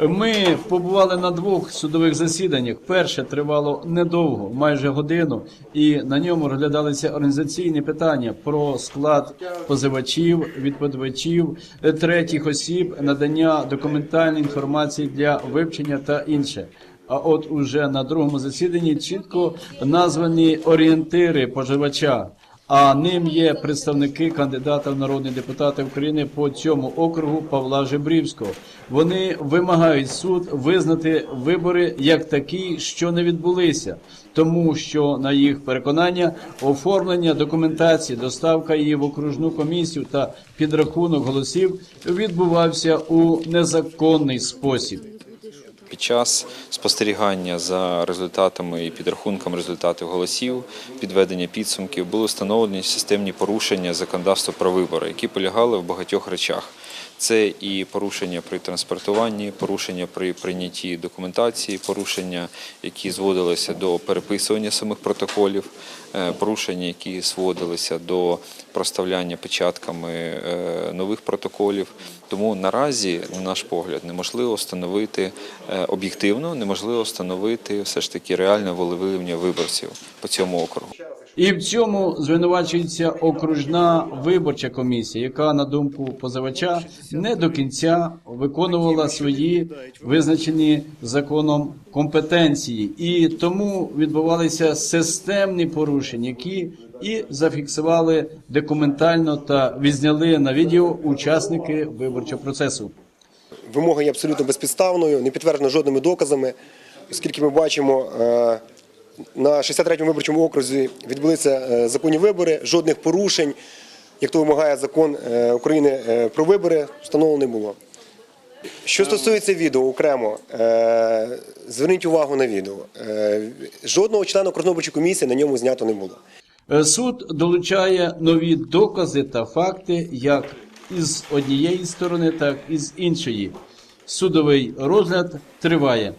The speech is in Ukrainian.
Ми побували на двох судових засіданнях. Перше тривало недовго, майже годину, і на ньому розглядалися організаційні питання про склад позивачів, відповідачів, е, третіх осіб, надання документальної інформації для вивчення та інше. А от уже на другому засіданні чітко названі орієнтири позивача. А ним є представники кандидата в народні депутати України по цьому округу Павла Жебрівського. Вони вимагають суд визнати вибори як такі, що не відбулися, тому що на їх переконання оформлення документації, доставка її в окружну комісію та підрахунок голосів відбувався у незаконний спосіб. Під час спостерігання за результатами і підрахунком результатів голосів, підведення підсумків були встановлені системні порушення законодавства про вибори, які полягали в багатьох речах. Це і порушення при транспортуванні, порушення при прийнятті документації, порушення, які зводилися до переписування самих протоколів, е, порушення, які зводилися до проставляння печатками е, нових протоколів. Тому наразі, на наш погляд, неможливо встановити е, об'єктивно, неможливо встановити все ж таки реальне волевиявлення виборців по цьому округу. І в цьому звинувачується окружна виборча комісія, яка, на думку позивача, не до кінця виконувала свої визначені законом компетенції, і тому відбувалися системні порушення, які і зафіксували документально та відзняли на відео учасники виборчого процесу. Вимога є абсолютно безпідставною, не підтверджена жодними доказами, оскільки ми бачимо, е, на 63-му виборчому окрузі відбулися е, законні вибори, жодних порушень, як то вимагає закон е, України про вибори, встановлено не було. Що стосується відео окремо, зверніть увагу на відео. Жодного члена виборчої комісії на ньому знято не було. Суд долучає нові докази та факти як із однієї сторони, так і з іншої. Судовий розгляд триває.